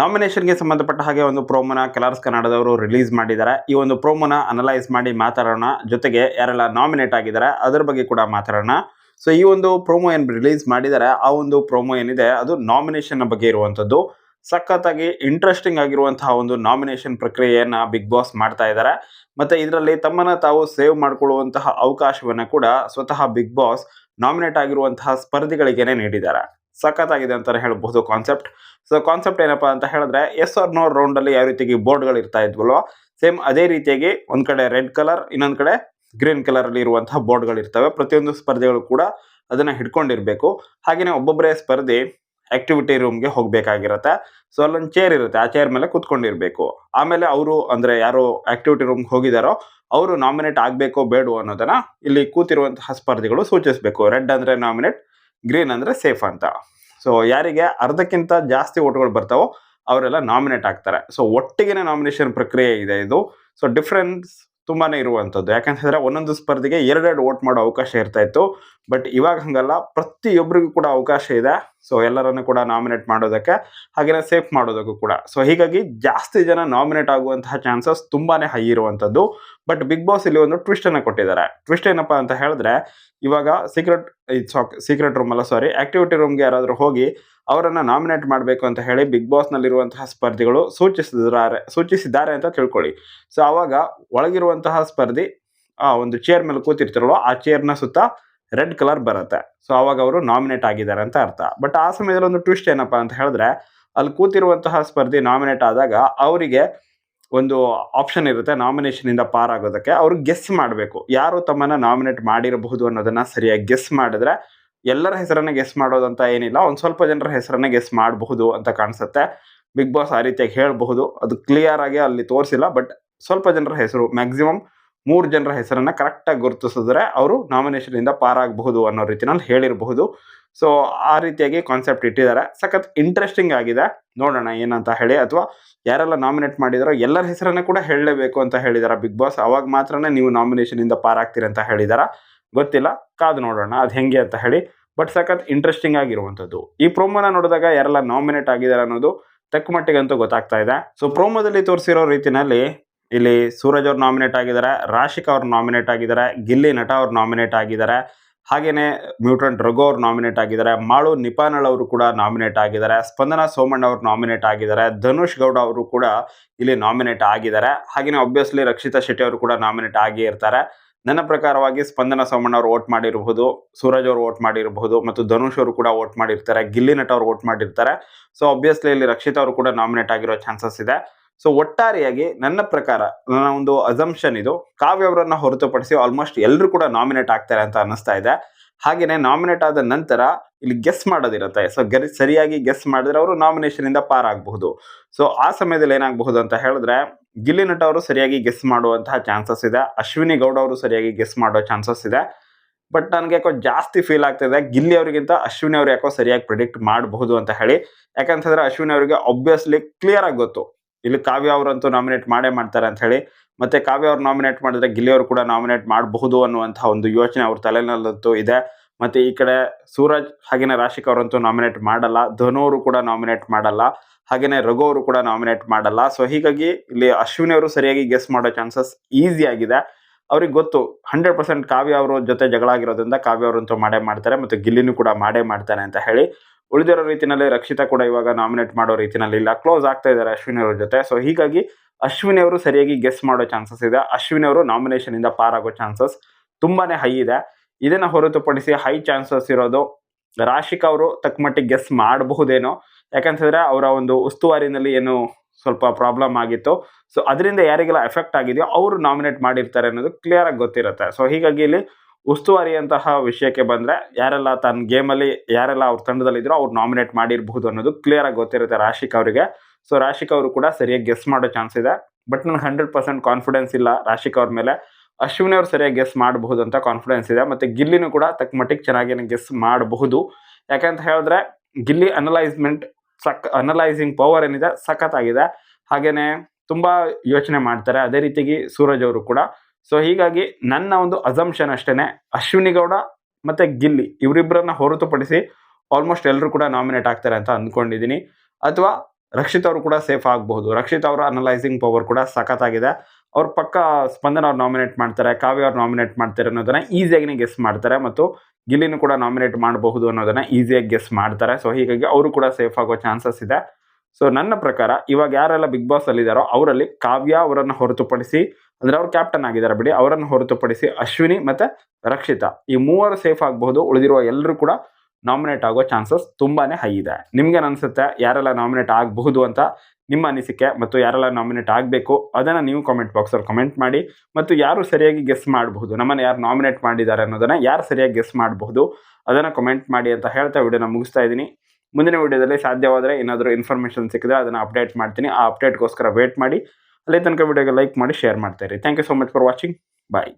ನಾಮಿನೇಷನ್ಗೆ ಸಂಬಂಧಪಟ್ಟ ಹಾಗೆ ಒಂದು ಪ್ರೋಮೋನ ಕಲರ್ಸ್ ಕನ್ನಡದವರು ರಿಲೀಸ್ ಮಾಡಿದ್ದಾರೆ. ಈ ಒಂದು ಪ್ರೋಮೋನ ಅನಲೈಸ್ ಮಾಡಿ ಮಾತಾಡೋಣ. ಜೊತೆಗೆ ಯಾರೆಲ್ಲ ನಾಮಿನೇಟ್ ಆಗಿದ್ದಾರೆ, ಅದರ ಬಗ್ಗೆ ಕೂಡ ಮಾತಾಡೋಣ. ಸೊ ಈ ಒಂದು ಪ್ರೋಮೋ ಏನು ರಿಲೀಸ್ ಮಾಡಿದ್ದಾರೆ, ಆ ಒಂದು ಪ್ರೋಮೋ ಏನಿದೆ, ಅದು ನಾಮಿನೇಷನ್ ಬಗ್ಗೆ ಇರುವಂಥದ್ದು. ಸಖತ್ತಾಗಿ ಇಂಟ್ರೆಸ್ಟಿಂಗ್ ಆಗಿರುವಂತಹ ಒಂದು ನಾಮಿನೇಷನ್ ಪ್ರಕ್ರಿಯೆಯನ್ನ ಬಿಗ್ ಬಾಸ್ ಮಾಡ್ತಾ ಇದ್ದಾರೆ. ಮತ್ತೆ ಇದರಲ್ಲಿ ತಮ್ಮನ್ನ ತಾವು ಸೇವ್ ಮಾಡಿಕೊಳ್ಳುವಂತಹ ಅವಕಾಶವನ್ನ ಕೂಡ ಸ್ವತಃ ಬಿಗ್ ಬಾಸ್ ನಾಮಿನೇಟ್ ಆಗಿರುವಂತಹ ಸ್ಪರ್ಧಿಗಳಿಗೇನೆ ನೀಡಿದ್ದಾರೆ. ಸಖತ್ತಾಗಿದೆ ಅಂತಾನೆ ಹೇಳ್ಬಹುದು ಕಾನ್ಸೆಪ್ಟ್ ಸೊ ಕಾನ್ಸೆಪ್ಟ್ ಏನಪ್ಪ ಅಂತ ಹೇಳಿದ್ರೆ ಎಸ್ ಆರ್ ನೋ ರೌಂಡ್ ಅಲ್ಲಿ ಯಾವ ರೀತಿಯಾಗಿ ಬೋರ್ಡ್ಗಳು ಇರ್ತಾ ಇದ್ವಲ್ವ ಸೇಮ್ ಅದೇ ರೀತಿಯಾಗಿ ಒಂದು ಕಡೆ ರೆಡ್ ಕಲರ್ ಇನ್ನೊಂದು ಕಡೆ ಗ್ರೀನ್ ಕಲರ್ ಅಲ್ಲಿ ಇರುವಂತಹ ಬೋರ್ಡ್ಗಳು ಇರ್ತವೆ. ಪ್ರತಿಯೊಂದು ಸ್ಪರ್ಧೆಗಳು ಕೂಡ ಅದನ್ನ ಹಿಡ್ಕೊಂಡಿರಬೇಕು. ಹಾಗೆಯೇ ಒಬ್ಬೊಬ್ಬರೇ ಸ್ಪರ್ಧೆ ಆಕ್ಟಿವಿಟಿ ರೂಮ್ಗೆ ಹೋಗಬೇಕಾಗಿರುತ್ತೆ. ಸೊ ಅಲ್ಲೊಂದು ಚೇರ್ ಇರುತ್ತೆ. ಆ ಚೇರ್ ಮೇಲೆ ಕೂತ್ಕೊಂಡಿರಬೇಕು. ಆಮೇಲೆ ಅವರು ಅಂದ್ರೆ ಯಾರು ಆಕ್ಟಿವಿಟಿ ರೂಮ್ಗೆ ಹೋಗಿದಾರೋ, ಅವರು ನಾಮಿನೇಟ್ ಆಗಬೇಕೋ ಬೇಡವೋ ಅನ್ನೋದನ್ನ ಇಲ್ಲಿ ಕೂತಿರುವಂತಹ ಸ್ಪರ್ಧಿಗಳು ಸೂಚಿಸಬೇಕು. ರೆಡ್ ಅಂದ್ರೆ ನಾಮಿನೇಟ್ ಗ್ರೀನ್ ಅಂದರೆ ಸೇಫ್ ಅಂತ. ಸೊ ಯಾರಿಗೆ ಅರ್ಧಕ್ಕಿಂತ ಜಾಸ್ತಿ ಓಟ್ಗಳು ಬರ್ತಾವೋ ಅವರೆಲ್ಲ ನಾಮಿನೇಟ್ ಆಗ್ತಾರೆ. ಸೊ ಒಟ್ಟಿಗೆ ನಾಮಿನೇಷನ್ ಪ್ರಕ್ರಿಯೆ ಇದೆ ಇದು. ಸೊ ಡಿಫ್ರೆನ್ಸ್ ತುಂಬಾ ಇರುವಂಥದ್ದು. ಯಾಕಂತಂದ್ರೆ ಒಂದೊಂದು ಸ್ಪರ್ಧೆಗೆ ಎರಡೆರಡು ವೋಟ್ ಮಾಡೋ ಅವಕಾಶ ಇರ್ತಾ ಇತ್ತು. ಬಟ್ ಇವಾಗ ಹಂಗಲ್ಲ. ಪ್ರತಿಯೊಬ್ಬರಿಗೂ ಕೂಡ ಅವಕಾಶ ಇದೆ. ಸೊ ಎಲ್ಲರನ್ನು ಕೂಡ ನಾಮಿನೇಟ್ ಮಾಡೋದಕ್ಕೆ ಹಾಗೇನೆ ಸೇಫ್ ಮಾಡೋದಕ್ಕೂ ಕೂಡ. ಸೊ ಹೀಗಾಗಿ ಜಾಸ್ತಿ ಜನ ನಾಮಿನೇಟ್ ಆಗುವಂತಹ ಚಾನ್ಸಸ್ ತುಂಬಾನೇ ಹೈ ಇರುವಂಥದ್ದು ಬಟ್ ಬಿಗ್ ಬಾಸ್ ಇಲ್ಲಿ ಒಂದು ಟ್ವಿಸ್ಟ್ ಅನ್ನ ಕೊಟ್ಟಿದ್ದಾರೆ. ಟ್ವಿಸ್ಟ್ ಏನಪ್ಪ ಅಂತ ಹೇಳಿದ್ರೆ, ಇವಾಗ ಸೀಕ್ರೆಟ್ ಸೀಕ್ರೆಟ್ ರೂಮ್ ಅಲ್ಲ ಸಾರಿ ಆಕ್ಟಿವಿಟಿ ರೂಮ್ಗೆ ಯಾರಾದರೂ ಹೋಗಿ ಅವರನ್ನ ನಾಮಿನೇಟ್ ಮಾಡಬೇಕು ಅಂತ ಹೇಳಿ ಬಿಗ್ ಬಾಸ್ ನಲ್ಲಿರುವಂತಹ ಸ್ಪರ್ಧಿಗಳು ಸೂಚಿಸಿದ್ದಾರೆ ಸೂಚಿಸಿದ್ದಾರೆ ಅಂತ ತಿಳ್ಕೊಳ್ಳಿ. ಸೊ ಅವಾಗ ಒಳಗಿರುವಂತಹ ಸ್ಪರ್ಧಿ, ಆ, ಒಂದು ಚೇರ್ ಮೇಲೆ ಕೂತಿರ್ತಾರಲ್ವ, ಆ ಚೇರ್ನ ಸುತ್ತ ರೆಡ್ ಕಲರ್ ಬರುತ್ತೆ. ಸೊ ಅವಾಗ ಅವರು ನಾಮಿನೇಟ್ ಆಗಿದ್ದಾರೆ ಅಂತ ಅರ್ಥ. ಬಟ್ ಆ ಸಮಯದಲ್ಲಿ ಒಂದು ಟ್ವಿಸ್ಟ್ ಏನಪ್ಪ ಅಂತ ಹೇಳಿದ್ರೆ, ಅಲ್ಲಿ ಕೂತಿರುವಂತಹ ಸ್ಪರ್ಧಿ ನಾಮಿನೇಟ್ ಆದಾಗ ಅವರಿಗೆ ಒಂದು ಆಪ್ಷನ್ ಇರುತ್ತೆ ನಾಮಿನೇಷನ್ ಇಂದ ಪಾರಾಗೋದಕ್ಕೆ ಅವ್ರು ಗೆಸ್ ಮಾಡಬೇಕು. ಯಾರು ತಮ್ಮನ್ನ ನಾಮಿನೇಟ್ ಮಾಡಿರಬಹುದು ಅನ್ನೋದನ್ನ ಸರಿಯಾಗಿ ಗೆಸ್ ಮಾಡಿದ್ರೆ, ಎಲ್ಲರ ಹೆಸರನ್ನ ಗೆಸ್ ಮಾಡೋದಂತ ಏನಿಲ್ಲ. ಒಂದ್ ಸ್ವಲ್ಪ ಜನರ ಹೆಸರನ್ನ ಗೆಸ್ ಮಾಡಬಹುದು ಅಂತ ಕಾಣಿಸುತ್ತೆ. ಬಿಗ್ ಬಾಸ್ ಆ ರೀತಿಯಾಗಿ ಹೇಳಬಹುದು. ಅದು ಕ್ಲಿಯರ್ ಆಗಿ ಅಲ್ಲಿ ತೋರಿಸಿಲ್ಲ. ಬಟ್ ಸ್ವಲ್ಪ ಜನರ ಹೆಸರು ಮ್ಯಾಕ್ಸಿಮಮ್ ಮೂರು ಜನರ ಹೆಸರನ್ನು ಕರೆಕ್ಟಾಗಿ ಗುರುತಿಸಿದ್ರೆ ಅವರು ನಾಮಿನೇಷನ್ ಇಂದ ಪಾರಾಗಬಹುದು ಅನ್ನೋ ರೀತಿನಲ್ಲಿ ಹೇಳಿರಬಹುದು. ಸೊ ಆ ರೀತಿಯಾಗಿ ಕಾನ್ಸೆಪ್ಟ್ ಇಟ್ಟಿದ್ದಾರೆ. ಸಖತ್ ಇಂಟ್ರೆಸ್ಟಿಂಗ್ ಆಗಿದೆ. ನೋಡೋಣ ಏನಂತ ಹೇಳಿ. ಅಥವಾ ಯಾರೆಲ್ಲ ನಾಮಿನೇಟ್ ಮಾಡಿದಾರೋ ಎಲ್ಲರ ಹೆಸರನ್ನು ಕೂಡ ಹೇಳಲೇಬೇಕು ಅಂತ ಹೇಳಿದ್ದಾರೆ ಬಿಗ್ ಬಾಸ್ ಅವಾಗ ಮಾತ್ರನೇ ನೀವು ನಾಮಿನೇಷನ್ ಇಂದ ಪಾರಾಗ್ತೀರಿ ಅಂತ ಹೇಳಿದಾರ. ಗೊತ್ತಿಲ್ಲ. ಕಾದು ನೋಡೋಣ. ಅದು ಹೆಂಗೆ ಅಂತ ಹೇಳಿ. ಬಟ್ ಸಖತ್ ಇಂಟ್ರೆಸ್ಟಿಂಗ್ ಆಗಿರುವಂಥದ್ದು. ಈ ಪ್ರೊಮೋನ ನೋಡಿದಾಗ ಯಾರೆಲ್ಲ ನಾಮಿನೇಟ್ ಆಗಿದ್ದಾರೆ ಅನ್ನೋದು ತಕ್ಕ ಮಟ್ಟಿಗಂತೂ ಗೊತ್ತಾಗ್ತಾ ಇದೆ. ಸೊ ಪ್ರೋಮೋದಲ್ಲಿ ತೋರಿಸಿರೋ ರೀತಿನಲ್ಲಿ ಇಲ್ಲಿ ಸೂರಜ್ ಅವ್ರು ನಾಮಿನೇಟ್ ಆಗಿದ್ದಾರೆ, ರಾಶಿಕ್ ಅವ್ರು ನಾಮಿನೇಟ್ ಆಗಿದ್ದಾರೆ, ಗಿಲ್ಲಿ ನಟ ಅವ್ರು ನಾಮಿನೇಟ್ ಆಗಿದ್ದಾರೆ ಹಾಗೆಯೇ ಮ್ಯೂಟೆಂಟ್ ರಘು ಅವ್ರು ನಾಮಿನೇಟ್ ಆಗಿದ್ದಾರೆ, ಮಾಳು ನಿಪಾನಳ್ ಅವರು ಕೂಡ ನಾಮಿನೇಟ್ ಆಗಿದ್ದಾರೆ, ಸ್ಪಂದನ ಸೋಮಣ್ಣ ಅವರು ನಾಮಿನೇಟ್ ಆಗಿದ್ದಾರೆ, ಧನುಷ್ ಗೌಡ ಅವರು ಕೂಡ ಇಲ್ಲಿ ನಾಮಿನೇಟ್ ಆಗಿದ್ದಾರೆ ಹಾಗೆಯೇ ಒಬ್ವಿಯಸ್ಲಿ ರಕ್ಷಿತಾ ಶೆಟ್ಟಿ ಅವರು ಕೂಡ ನಾಮಿನೇಟ್ ಆಗಿ ಇರ್ತಾರೆ. ನನ್ನ ಪ್ರಕಾರವಾಗಿ ಸ್ಪಂದನ ಸೋಮಣ್ಣ ಅವರು ವೋಟ್ ಮಾಡಿರಬಹುದು, ಸೂರಜ್ ಅವರು ವೋಟ್ ಮಾಡಿರಬಹುದು, ಮತ್ತು ಧನುಷ್ ಅವರು ಕೂಡ ವೋಟ್ ಮಾಡಿರ್ತಾರೆ, ಗಿಲ್ಲಿ ನಟ ಅವರು ವೋಟ್ ಮಾಡಿರ್ತಾರೆ. ಸೊ ಆಬ್ವಿಯಸ್ಲಿ ಇಲ್ಲಿ ರಕ್ಷಿತಾ ಅವರು ಕೂಡ ನಾಮಿನೇಟ್ ಆಗಿರೋ ಚಾನ್ಸಸ್ ಇದೆ. ಸೊ ಒಟ್ಟಾರೆಯಾಗಿ ನನ್ನ ಪ್ರಕಾರ ನನ್ನ ಒಂದು ಅಸಂಪ್ಷನ್ ಇದು. ಕಾವ್ಯ ಅವರನ್ನ ಹೊರತುಪಡಿಸಿ ಆಲ್ಮೋಸ್ಟ್ ಎಲ್ಲರೂ ಕೂಡ ನಾಮಿನೇಟ್ ಆಗ್ತಾರೆ ಅಂತ ಅನ್ನಿಸ್ತಾ ಇದೆ. ಹಾಗೆಯೇ ನಾಮಿನೇಟ್ ಆದ ನಂತರ ಇಲ್ಲಿ ಗೆಸ್ ಮಾಡೋದಿರುತ್ತೆ. ಸೊ ಗರಿ, ಸರಿಯಾಗಿ ಗೆಸ್ ಮಾಡಿದ್ರೆ ಅವರು ನಾಮಿನೇಷನ್ ಇಂದ ಪಾರಾಗಬಹುದು ಸೊ ಆ ಸಮಯದಲ್ಲಿ ಏನಾಗಬಹುದು ಅಂತ ಹೇಳಿದ್ರೆ, ಗಿಲ್ಲಿ ನಟ ಅವರು ಸರಿಯಾಗಿ ಗೆಸ್ ಮಾಡುವಂತಹ ಚಾನ್ಸಸ್ ಇದೆ. ಅಶ್ವಿನಿ ಗೌಡ ಅವರು ಸರಿಯಾಗಿ ಗೆಸ್ ಮಾಡೋ ಚಾನ್ಸಸ್ ಇದೆ. ಬಟ್ ನನಗೆ ಯಾಕೋ ಜಾಸ್ತಿ ಫೀಲ್ ಆಗ್ತಿದೆ ಗಿಲ್ಲಿ ಅವರಿಗಿಂತ ಅಶ್ವಿನಿ ಅವರು ಯಾಕೋ ಸರಿಯಾಗಿ ಪ್ರಿಡಿಕ್ಟ್ ಮಾಡಬಹುದು ಅಂತ ಹೇಳಿ. ಯಾಕಂತಂದ್ರೆ ಅಶ್ವಿನಿ ಅವರಿಗೆ ಒಬ್ವಿಯಸ್ಲಿ ಕ್ಲಿಯರ್ ಆಗಿ ಗೊತ್ತು. ಇಲ್ಲಿ ಕಾವ್ಯ ಅವರಂತೂ ನಾಮಿನೇಟ್ ಮಾಡೇ ಮಾಡ್ತಾರೆ ಅಂತ ಹೇಳಿ, ಮತ್ತೆ ಕಾವ್ಯ ಅವ್ರು ನಾಮಿನೇಟ್ ಮಾಡಿದ್ರೆ ಗಿಲ್ಲಿ ಅವರು ಕೂಡ ನಾಮಿನೇಟ್ ಮಾಡಬಹುದು ಅನ್ನುವಂತಹ ಒಂದು ಯೋಚನೆ ಅವ್ರ ತಲೆನಲ್ಲಂತೂ ಇದೆ. ಮತ್ತೆ ಈ ಕಡೆ ಸೂರಜ್ ಹಾಗೇನೆ ರಾಶಿಕ್ ಅವರಂತೂ ನಾಮಿನೇಟ್ ಮಾಡಲ್ಲ, ಧನು ಅವರು ಕೂಡ ನಾಮಿನೇಟ್ ಮಾಡಲ್ಲ, ಹಾಗೇನೆ ರಘು ಅವರು ಕೂಡ ನಾಮಿನೇಟ್ ಮಾಡಲ್ಲ. ಸೊ ಹೀಗಾಗಿ ಇಲ್ಲಿ ಅಶ್ವಿನಿ ಅವರು ಸರಿಯಾಗಿ ಗೆಸ್ ಮಾಡೋ ಚಾನ್ಸಸ್ ಈಸಿ ಆಗಿದೆ. ಅವ್ರಿಗೆ ಗೊತ್ತು ಹಂಡ್ರೆಡ್ ಪರ್ಸೆಂಟ್ ಕಾವ್ಯ ಅವರ ಜೊತೆ ಜಗಳ ಆಗಿರೋದ್ರಿಂದ ಕಾವ್ಯ ಅವರಂತೂ ಮಾಡೇ ಮಾಡ್ತಾರೆ, ಮತ್ತು ಗಿಲ್ಲಿನೂ ಕೂಡ ಮಾಡೇ ಮಾಡ್ತಾರೆ ಅಂತ ಹೇಳಿ ಉಳಿದಿರೋ ರೀತಿಯಲ್ಲಿ ರಕ್ಷಿತಾ ಕೂಡ ಇವಾಗ ನಾಮಿನೇಟ್ ಮಾಡೋ ರೀತಿನಲ್ಲಿ ಇಲ್ಲ. ಕ್ಲೋಸ್ ಆಗ್ತಾ ಇದ್ದಾರೆ ಅಶ್ವಿನಿ ಅವ್ರ ಜೊತೆ. ಸೊ ಹೀಗಾಗಿ ಅಶ್ವಿನಿ ಅವರು ಸರಿಯಾಗಿ ಗೆಸ್ ಮಾಡೋ ಚಾನ್ಸಸ್ ಇದೆ. ಅಶ್ವಿನಿ ಅವರು ನಾಮಿನೇಷನ್ ಇಂದ ಪಾರಾಗೋ ಚಾನ್ಸಸ್ ತುಂಬಾನೇ ಹೈ ಇದೆ. ಇದನ್ನ ಹೊರತುಪಡಿಸಿ ಹೈ ಚಾನ್ಸಸ್ ಇರೋದು ರಾಶಿಕ್ ಅವರು ತಕ್ಕಮಟ್ಟಿಗೆ ಗೆಸ್ ಮಾಡಬಹುದೇನೋ. ಯಾಕಂತಂದ್ರೆ ಅವರ ಒಂದು ಉಸ್ತುವಾರಿನಲ್ಲಿ ಏನು ಸ್ವಲ್ಪ ಪ್ರಾಬ್ಲಮ್ ಆಗಿತ್ತು. ಸೊ ಅದರಿಂದ ಯಾರಿಗೆಲ್ಲ ಎಫೆಕ್ಟ್ ಆಗಿದೆಯೋ ಅವರು ನಾಮಿನೇಟ್ ಮಾಡಿರ್ತಾರೆ ಅನ್ನೋದು ಕ್ಲಿಯರ್ ಆಗಿ ಗೊತ್ತಿರುತ್ತೆ. ಸೊ ಹೀಗಾಗಿ ಇಲ್ಲಿ ಉಸ್ತುವಾರಿಯಂತಹ ವಿಷಯಕ್ಕೆ ಬಂದ್ರೆ ಯಾರೆಲ್ಲ ತನ್ನ ಗೇಮಲ್ಲಿ ಯಾರೆಲ್ಲ ಅವ್ರ ತಂಡದಲ್ಲಿದ್ದರೋ ಅವ್ರು ನಾಮಿನೇಟ್ ಮಾಡಿರಬಹುದು ಅನ್ನೋದು ಕ್ಲಿಯರ್ ಆಗಿ ಗೊತ್ತಿರುತ್ತೆ ರಾಶಿಕ್ ಅವರಿಗೆ. ಸೊ ರಾಶಿಕ್ ಅವರು ಕೂಡ ಸರಿಯಾಗಿ ಗೆಸ್ ಮಾಡೋ ಚಾನ್ಸ್ ಇದೆ. ಬಟ್ ನನಗೆ ಹಂಡ್ರೆಡ್ ಪರ್ಸೆಂಟ್ ಕಾನ್ಫಿಡೆನ್ಸ್ ಇಲ್ಲ ರಾಶಿಕ್ ಅವ್ರ ಮೇಲೆ. ಅಶ್ವಿನಿ ಅವ್ರು ಸರಿಯಾಗಿ ಗೆಸ್ ಮಾಡಬಹುದು ಅಂತ ಕಾನ್ಫಿಡೆನ್ಸ್ ಇದೆ. ಮತ್ತೆ ಗಿಲ್ಲಿನೂ ಕೂಡ ತಕ್ಕ ಮಟ್ಟಿಗೆ ಚೆನ್ನಾಗಿ ಗೆಸ್ ಮಾಡಬಹುದು. ಯಾಕಂತ ಹೇಳಿದ್ರೆ ಗಿಲ್ಲಿ ಅನಲೈಸ್ಮೆಂಟ್ ಸಕ್ ಅನಲೈಸಿಂಗ್ ಪವರ್ ಏನಿದೆ ಸಖತ್ತಾಗಿದೆ. ಹಾಗೆಯೇ ತುಂಬಾ ಯೋಚನೆ ಮಾಡ್ತಾರೆ. ಅದೇ ರೀತಿಗೆ ಸೂರಜ್ ಅವರು ಕೂಡ. ಸೊ ಹೀಗಾಗಿ ನನ್ನ ಒಂದು ಅಸಂಪ್ಷನ್ ಅಷ್ಟೇನೆ. ಅಶ್ವಿನಿ ಗೌಡ ಮತ್ತೆ ಗಿಲ್ಲಿ ಇವರಿಬ್ಬರನ್ನ ಹೊರತುಪಡಿಸಿ ಆಲ್ಮೋಸ್ಟ್ ಎಲ್ಲರೂ ಕೂಡ ನಾಮಿನೇಟ್ ಆಗ್ತಾರೆ ಅಂತ ಅಂದ್ಕೊಂಡಿದ್ದೀನಿ ಅಥವಾ ರಕ್ಷಿತ್ ಅವರು ಕೂಡ ಸೇಫ್ ಆಗಬಹುದು. ರಕ್ಷಿತ್ ಅವರ ಅನಲೈಸಿಂಗ್ ಪವರ್ ಕೂಡ ಸಖತ್ತಾಗಿದೆ. ಅವ್ರ ಪಕ್ಕ ಸ್ಪಂದನ ಅವ್ರು ನಾಮಿನೇಟ್ ಮಾಡ್ತಾರೆ, ಕಾವ್ಯ ಅವ್ರು ನಾಮಿನೇಟ್ ಮಾಡ್ತಾರೆ ಅನ್ನೋದನ್ನ ಈಸಿಯಾಗಿನೇ ಗೆಸ್ ಮಾಡ್ತಾರೆ ಮತ್ತು ಗಿಲ್ಲಿನೂ ಕೂಡ ನಾಮಿನೇಟ್ ಮಾಡಬಹುದು ಅನ್ನೋದನ್ನ ಈಸಿಯಾಗಿ ಗೆಸ್ ಮಾಡ್ತಾರೆ. ಸೊ ಹೀಗಾಗಿ ಅವರು ಕೂಡ ಸೇಫ್ ಆಗೋ ಚಾನ್ಸಸ್ ಇದೆ. ಸೊ ನನ್ನ ಪ್ರಕಾರ ಇವಾಗ ಯಾರೆಲ್ಲ ಬಿಗ್ ಬಾಸ್ ಅಲ್ಲಿದ್ದಾರೋ ಅವರಲ್ಲಿ ಕಾವ್ಯ ಅವರನ್ನು ಹೊರತುಪಡಿಸಿ ಅಂದ್ರೆ ಅವ್ರು ಕ್ಯಾಪ್ಟನ್ ಆಗಿದ್ದಾರೆ ಬಿಡಿ. ಅವರನ್ನು ಹೊರತುಪಡಿಸಿ ಅಶ್ವಿನಿ ಮತ್ತೆ ರಕ್ಷಿತಾ ಈ ಮೂವರು ಸೇಫ್ ಆಗಬಹುದು. ಉಳಿದಿರುವ ಎಲ್ಲರೂ ಕೂಡ ನಾಮಿನೇಟ್ ಆಗೋ ಚಾನ್ಸಸ್ ತುಂಬಾನೇ ಹೈ ಇದೆ. ನಿಮ್ಗೆ ಅನ್ಸುತ್ತೆ ಯಾರೆಲ್ಲ ನಾಮಿನೇಟ್ ಆಗಬಹುದು ಅಂತ ನಿಮ್ಮ ಅನಿಸಿಕೆ ಮತ್ತು ಯಾರೆಲ್ಲ ನಾಮಿನೇಟ್ ಆಗಬೇಕು ಅದನ್ನು ನೀವು ಕಾಮೆಂಟ್ ಬಾಕ್ಸಲ್ಲಿ ಕಮೆಂಟ್ ಮಾಡಿ ಮತ್ತು ಯಾರು ಸರಿಯಾಗಿ ಗೆಸ್ ಮಾಡಬಹುದು, ನಮ್ಮನ್ನು ಯಾರು ನಾಮಿನೇಟ್ ಮಾಡಿದ್ದಾರೆ ಅನ್ನೋದನ್ನು ಯಾರು ಸರಿಯಾಗಿ ಗೆಸ್ ಮಾಡಬಹುದು ಅದನ್ನು ಕಮೆಂಟ್ ಮಾಡಿ ಅಂತ ಹೇಳ್ತಾ ವಿಡಿಯೋನ ಮುಗಿಸ್ತಾ ಇದ್ದೀನಿ. ಮುಂದಿನ ವಿಡಿಯೋದಲ್ಲಿ ಸಾಧ್ಯವಾದರೆ ಏನಾದರೂ ಇನ್ಫಾರ್ಮೇಷನ್ ಸಿಕ್ಕಿದ್ರೆ ಅದನ್ನು ಅಪ್ಡೇಟ್ ಮಾಡ್ತೀನಿ. ಆ ಅಪ್ಡೇಟ್ಗೋಸ್ಕರ ವೇಟ್ ಮಾಡಿ. ಅಲ್ಲಿ ತನಕ ವಿಡಿಯೋಗೆ ಲೈಕ್ ಮಾಡಿ ಶೇರ್ ಮಾಡ್ತಾ ಇರಿ. Thank you so much for watching bye